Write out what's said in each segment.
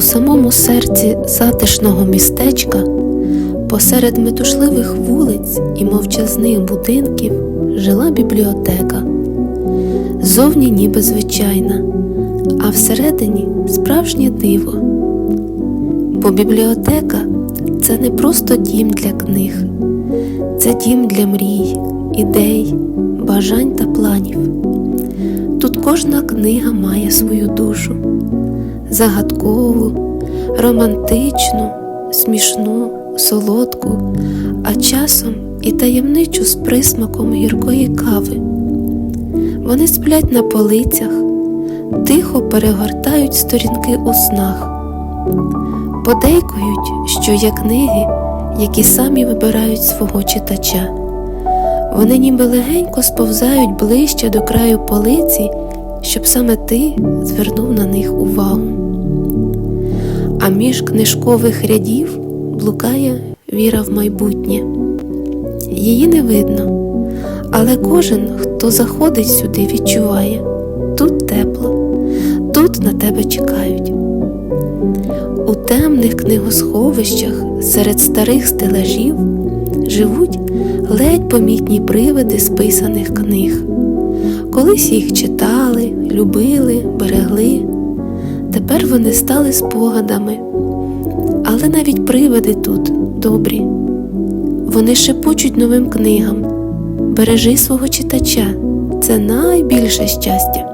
У самому серці затишного містечка, посеред метушливих вулиць і мовчазних будинків жила бібліотека. Зовні ніби звичайна, а всередині справжнє диво. Бо бібліотека це не просто дім для книг, це дім для мрій, ідей, бажань та планів. Тут кожна книга має свою душу загадкову, романтичну, смішну, солодку, а часом і таємничу з присмаком гіркої кави. Вони сплять на полицях, тихо перегортають сторінки у снах, подейкують, що є книги, які самі вибирають свого читача. Вони ніби легенько сповзають ближче до краю полиці, щоб саме ти звернув на них увагу. А між книжкових рядів блукає віра в майбутнє. Її не видно, але кожен, хто заходить сюди, відчуває тут тепло, тут на тебе чекають. У темних книгосховищах серед старих стелажів живуть ледь помітні привиди списаних книг. Колись їх читали, любили, берегли. Тепер вони стали спогадами. Але навіть привиди тут добрі. Вони шепочуть новим книгам. Бережи свого читача, це найбільше щастя.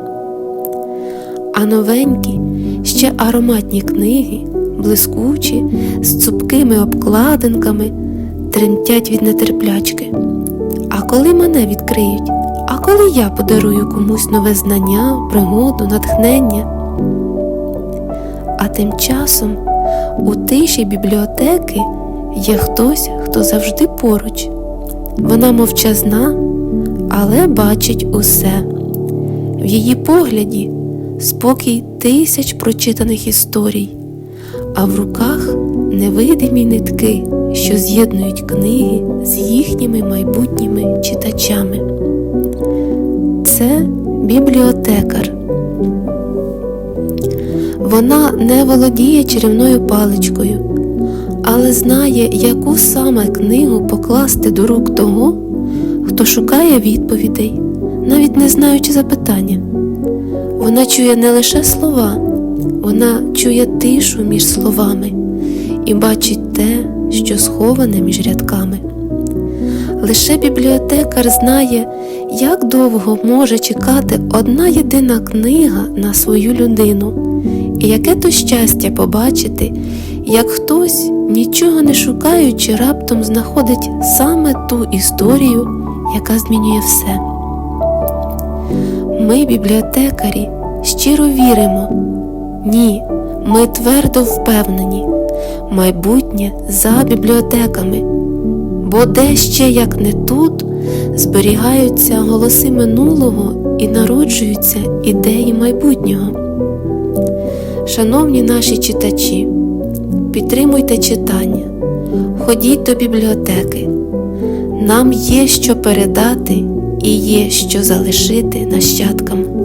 А новенькі, ще ароматні книги, блискучі, з цупкими обкладинками, тремтять від нетерплячки. А коли мене відкриють, а коли я подарую комусь нове знання, пригоду, натхнення. А тим часом у тиші бібліотеки є хтось, хто завжди поруч. Вона мовчазна, але бачить усе. В її погляді спокій тисяч прочитаних історій, а в руках невидимі нитки, що з'єднують книги з їхніми майбутніми читачами. Це бібліотекар. Вона не володіє чарівною паличкою, але знає, яку саме книгу покласти до рук того, хто шукає відповідей, навіть не знаючи запитання. Вона чує не лише слова, вона чує тишу між словами і бачить те, що сховане між рядками. Лише бібліотекар знає, як довго може чекати одна єдина книга на свою людину, і яке то щастя побачити, як хтось, нічого не шукаючи, раптом знаходить саме ту історію, яка змінює все. Ми, бібліотекарі, щиро віримо. Ні, ми твердо впевнені, майбутнє за бібліотеками, бо де ще, як не тут, зберігаються голоси минулого і народжуються ідеї майбутнього. Шановні наші читачі, підтримуйте читання, ходіть до бібліотеки. Нам є що передати і є що залишити нащадкам.